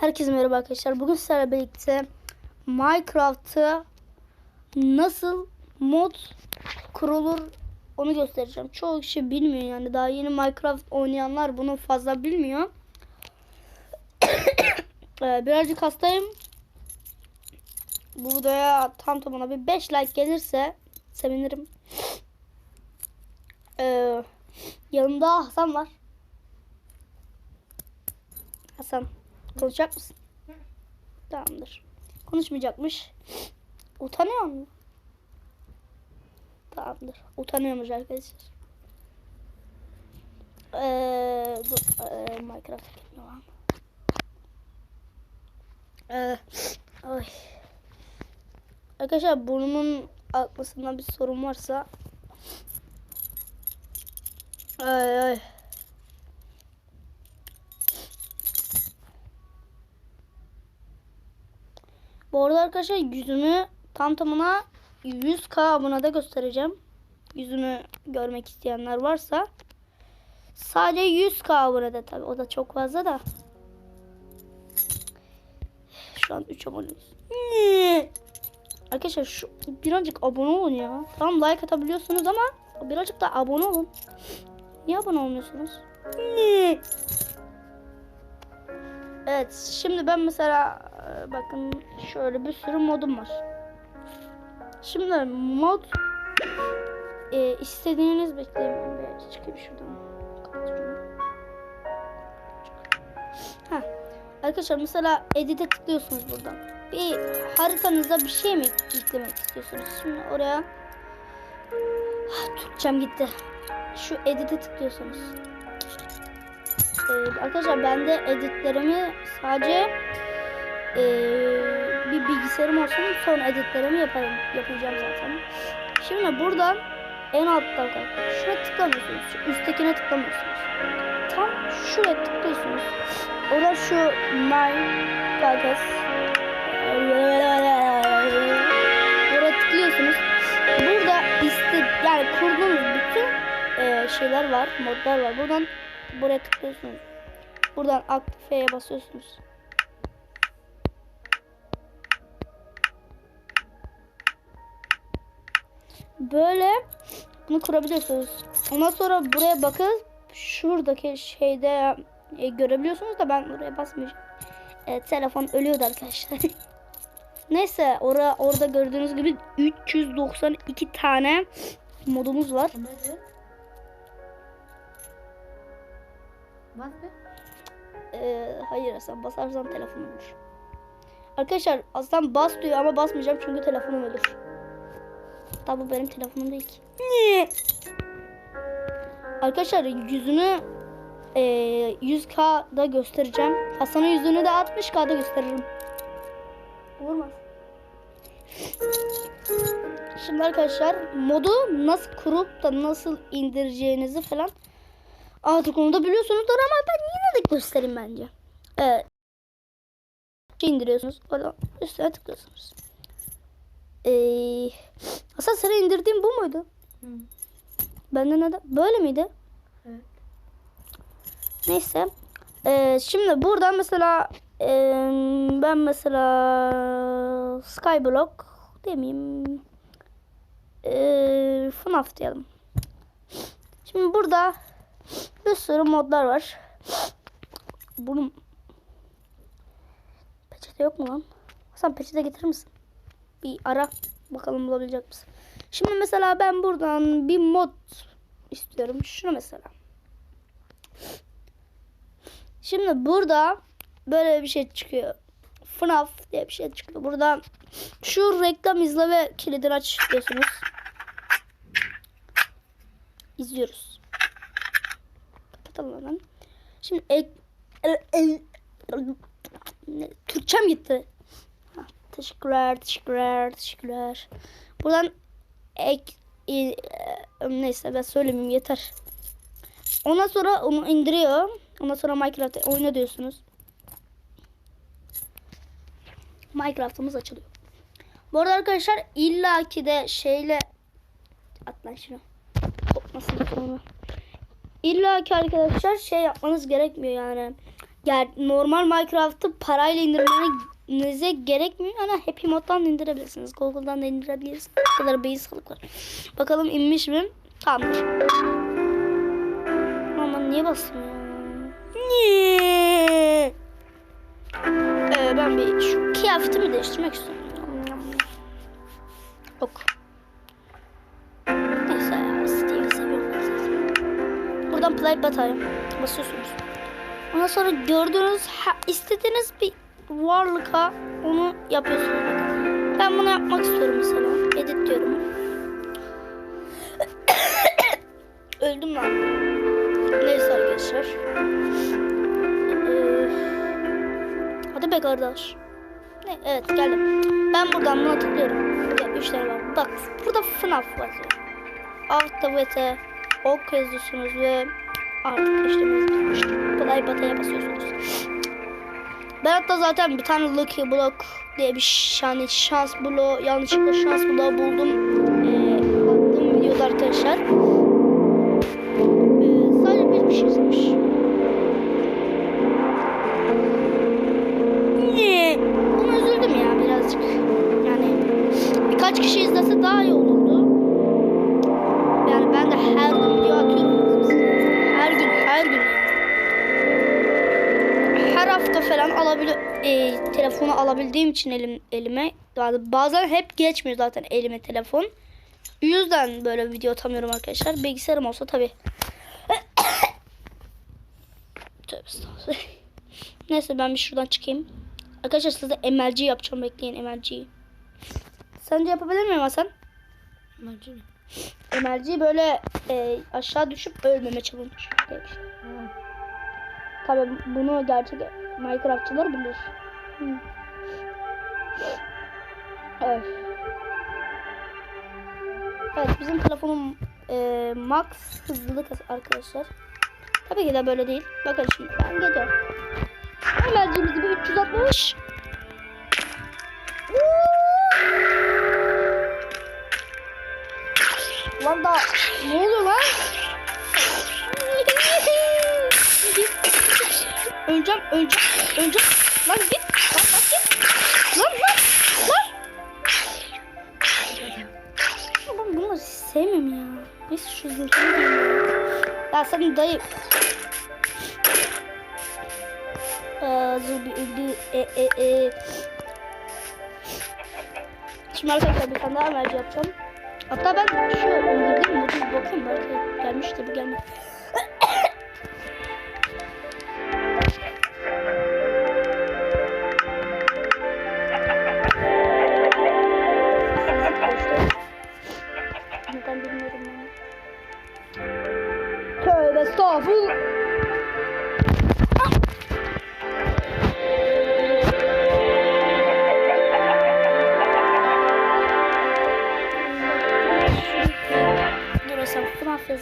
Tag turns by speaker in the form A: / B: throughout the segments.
A: Herkese merhaba arkadaşlar. Bugün sizlerle birlikte Minecraft'ı nasıl mod kurulur onu göstereceğim. Çoğu kişi bilmiyor yani. Daha yeni Minecraft oynayanlar bunu fazla bilmiyor. Ee, Birazcık hastayım. Bu videoya tam tamına bir 5 like gelirse sevinirim. Ee, yanımda Hasan var. Hasan konuşacak mısın? Tamamdır. Konuşmayacakmış. Utanıyor mu? Tamamdır. Utanıyormuş arkadaşlar. Ee, dur, ee, Minecraft bilmiyor lan. Ee. Arkadaşlar burnumun akmasında bir sorun varsa ay ay. Bu arada arkadaşlar yüzümü tam tamına 100k abonede göstereceğim. Yüzümü görmek isteyenler varsa. Sadece 100k abonede tabi. O da çok fazla da. Şu an 3 aboneyiz. Arkadaşlar şu birazcık abone olun ya. Tamam like atabiliyorsunuz ama birazcık da abone olun. Niye abone olmuyorsunuz? Evet şimdi ben mesela bakın şöyle bir sürü modum var. Şimdi mod e, istediğiniz bekleyin ben bir çıkayım şuradan. Ha. Arkadaşlar mesela edit'e tıklıyorsunuz buradan. Bir haritanıza bir şey mi yüklemek istiyorsunuz? Şimdi oraya Ah, Türkçem gitti. Şu edit'e tıklıyorsunuz. Ee, arkadaşlar ben de editlerimi sadece ee, bir bilgisayarım olsun sonra editlerimi yaparım yapacağım zaten. Şimdi buradan en altta kalkıp şuraya tıklamıyorsunuz. Üsttekine tıklamıyorsunuz. Tam şuraya tıklıyorsunuz. Orada şu my podcast Buraya tıklıyorsunuz. Burada iste yani kurduğunuz bütün e, şeyler var, modlar var. Buradan buraya tıklıyorsunuz. Buradan aktifeye basıyorsunuz. Böyle bunu kurabiliyorsunuz. Ondan sonra buraya bakın şuradaki şeyde e, görebiliyorsunuz da ben buraya basmayacağım. E, telefon ölüyordu arkadaşlar. Neyse orada orada gördüğünüz gibi 392 tane modumuz var. Ee, hayır Hasan basarsan telefon ölür. Arkadaşlar Aslan bas diyor ama basmayacağım çünkü telefonum ölür. Tabi bu benim telefonum değil ki. Niye? Arkadaşlar yüzünü e, 100k'da göstereceğim. Hasan'ın yüzünü de 60k'da gösteririm. Olmaz. Şimdi arkadaşlar modu nasıl kurup da nasıl indireceğinizi falan artık onu da biliyorsunuzdur ama ben yine de göstereyim bence. Evet. Şey indiriyorsunuz. Oradan üstüne tıklıyorsunuz. Ee, Hasan sana indirdiğim bu muydu?
B: Hı.
A: Bende neden? Böyle miydi?
B: Evet.
A: Neyse. Ee, şimdi buradan mesela e, ben mesela Skyblock demeyeyim. E, FNAF diyelim. Şimdi burada bir sürü modlar var. Bunun peçete yok mu lan? Hasan peçete getirir misin? Bir ara bakalım bulabilecek misin? Şimdi mesela ben buradan bir mod istiyorum. Şunu mesela. Şimdi burada böyle bir şey çıkıyor. FNAF diye bir şey çıkıyor. Buradan şu reklam izle ve kilidini aç diyorsunuz. İzliyoruz. Kapatalım hemen. Şimdi ek, Türkçem gitti. Teşekkürler, teşekkürler, teşekkürler. Buradan ek e, neyse ben söylemeyeyim yeter. Ondan sonra onu indiriyor. Ondan sonra Minecraft oyna diyorsunuz. Minecraft'ımız açılıyor. Bu arada arkadaşlar illaki de şeyle at lan şunu. Kopmasın sonra. İlla ki arkadaşlar şey yapmanız gerekmiyor yani. Yani normal Minecraft'ı parayla indirmenize gerekmiyor ama Happy Mod'dan da indirebilirsiniz. Google'dan da indirebilirsiniz. Bu kadar beyin sağlık var. Bakalım inmiş mi? Tamamdır. Aman niye bastım ya? Niye? Ee, ben bir şu kıyafetimi değiştirmek istiyorum. Ok. Neyse ya Steve'i seviyorum. Buradan play button basıyorsunuz. Ondan sonra gördüğünüz istediğiniz bir varlığa onu yapıyorsunuz. Ben bunu yapmak istiyorum mesela. Edit diyorum. Öldüm lan. Neyse arkadaşlar. Ee, hadi be kardeş. Ne, evet geldim. Ben buradan bunu tıklıyorum. Burada 3 tane var. Bak burada FNAF var. Altta VT ok yazıyorsunuz ve artık işleminiz bitmiştir. Play button'a basıyorsunuz. Ben hatta zaten bir tane Lucky Block diye bir yani şans bloğu yanlışlıkla şans bloğu buldum. Ee, attığım videoda arkadaşlar. Telefonu alabildiğim için elim elime. Yani bazen hep geçmiyor zaten elime telefon. Yüzden böyle video atamıyorum arkadaşlar. Bilgisayarım olsa estağfurullah. Neyse ben bir şuradan çıkayım. Arkadaşlar size MLG yapacağım. Bekleyin MLG'yi. Sence yapabilir miyim Hasan?
B: Bence mi?
A: MLG böyle e, aşağı düşüp ölmeme challenge şey. Tabii bunu gerçek Minecraftçılar bilir. Evet. Bizim telefonum e, max hızlılık arkadaşlar. Tabii ki de böyle değil. Bakın şimdi ben gidiyorum. MLG'mizi bir 360. Lan da ne oluyor lan? öleceğim, öleceğim, öleceğim. Lan git, lan lan. Lan Ben bunları sevmiyorum ya. Neyse şu zırhını ya. Sen dayı. Ee, öldü. E, e, e. Şimdi arkadaşlar bir tane daha merci yapacağım. Hatta ben şu mi? Dur bakayım belki gelmiştir bu gelmedi.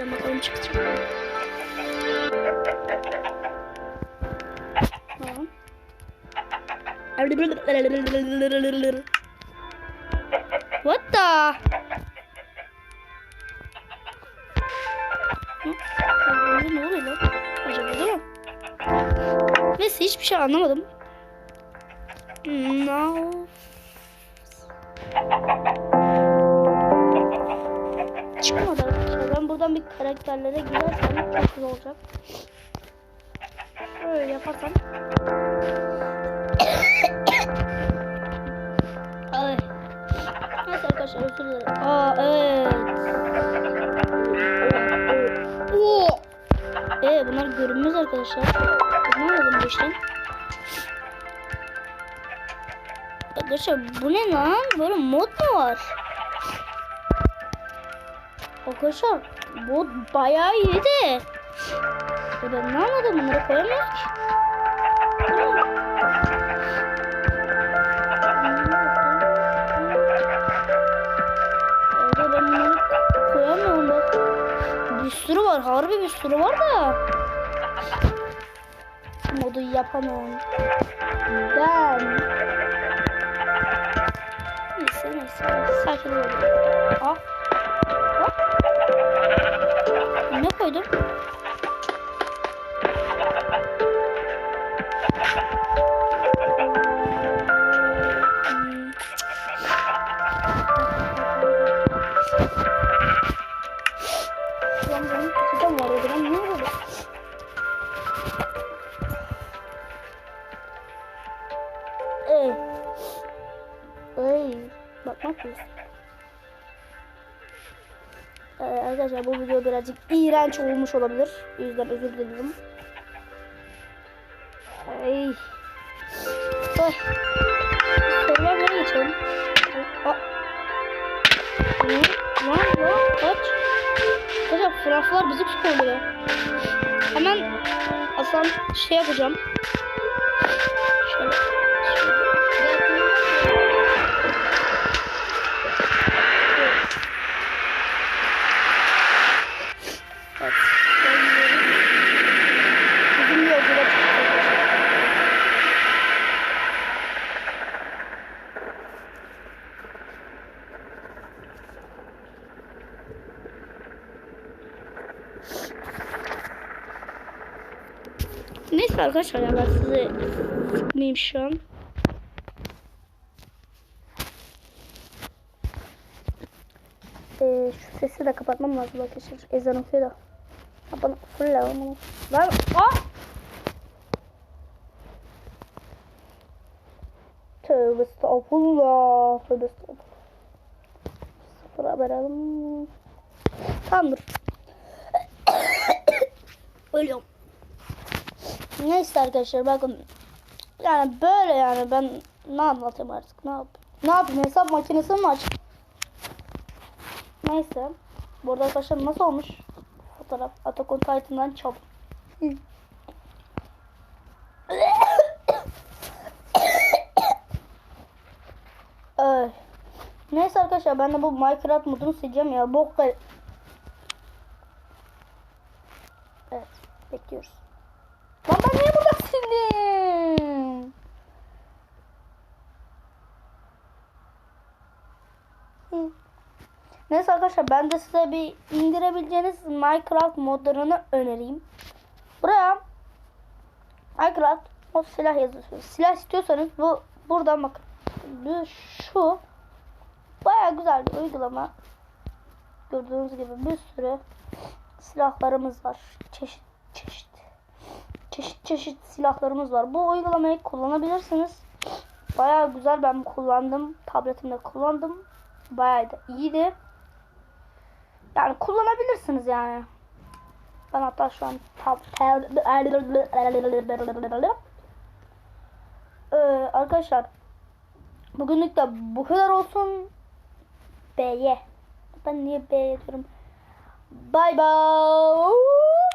A: Yazalım bakalım çıkacak. Tamam. What the? Ne oluyor? Acaba? Neyse hiçbir şey anlamadım. No. Bir karakterlere girersem çok güzel olacak. Şöyle yaparsam. Ay. Neyse arkadaşlar özür dilerim. Aa evet. Oo. Ee bunlar görünmez arkadaşlar. Ne anladım bu işten? Arkadaşlar bu ne lan? Böyle mod mu var? Arkadaşlar bu bayağı iyiydi. Ya ben ne anladım bunları koyamıyoruz ki. Evde ben bunları koyamıyorum bak. Bir sürü var. Harbi bir sürü var da. Modu yapamam. Ben. Neyse neyse. Sakin ol. Ah. Ey. Bak ne yapıyorsun? Ee, arkadaşlar bu video birazcık iğrenç olmuş olabilir. O yüzden özür dilerim. Ay. Ay. Sorular nereye geçelim? Aa. Ne? Ne yapıyor? Kaç? Arkadaşlar fotoğraflar bizi psikoloğu. Hemen Aslan şey yapacağım. Şöyle. Evet. Arkadaşlar ben sizi sıkmayayım şu an. Ee, şu sesi de kapatmam lazım arkadaşlar. Ezan okuyor da. Kapan fırla onu. Lan ah! Tövbe estağfurullah. Tövbe estağfurullah. Sıfıra verelim. Tamamdır. Ölüyorum. Neyse arkadaşlar bakın. Yani böyle yani ben ne anlatayım artık ne yap Ne yapayım hesap makinesi mi aç? Neyse. Burada arkadaşlar nasıl olmuş? Fotoğraf Attack on Titan'dan çap. Neyse arkadaşlar ben de bu Minecraft modunu sileceğim ya. Bok. Evet. Bekliyoruz. Sildim? Hı. Neyse arkadaşlar ben de size bir indirebileceğiniz Minecraft modlarını önereyim. Buraya Minecraft mod silah yazıyorsunuz. Silah istiyorsanız bu buradan bakın. Şu baya güzel bir uygulama. Gördüğünüz gibi bir sürü silahlarımız var. Çeşit çeşit çeşit çeşit silahlarımız var. Bu uygulamayı kullanabilirsiniz. Baya güzel ben kullandım. Tabletimde kullandım. Bayağı da iyiydi. Yani kullanabilirsiniz yani. Ben hatta şu an ee, arkadaşlar bugünlük de bu kadar olsun. B'ye. Ben niye B diyorum? Bye bye.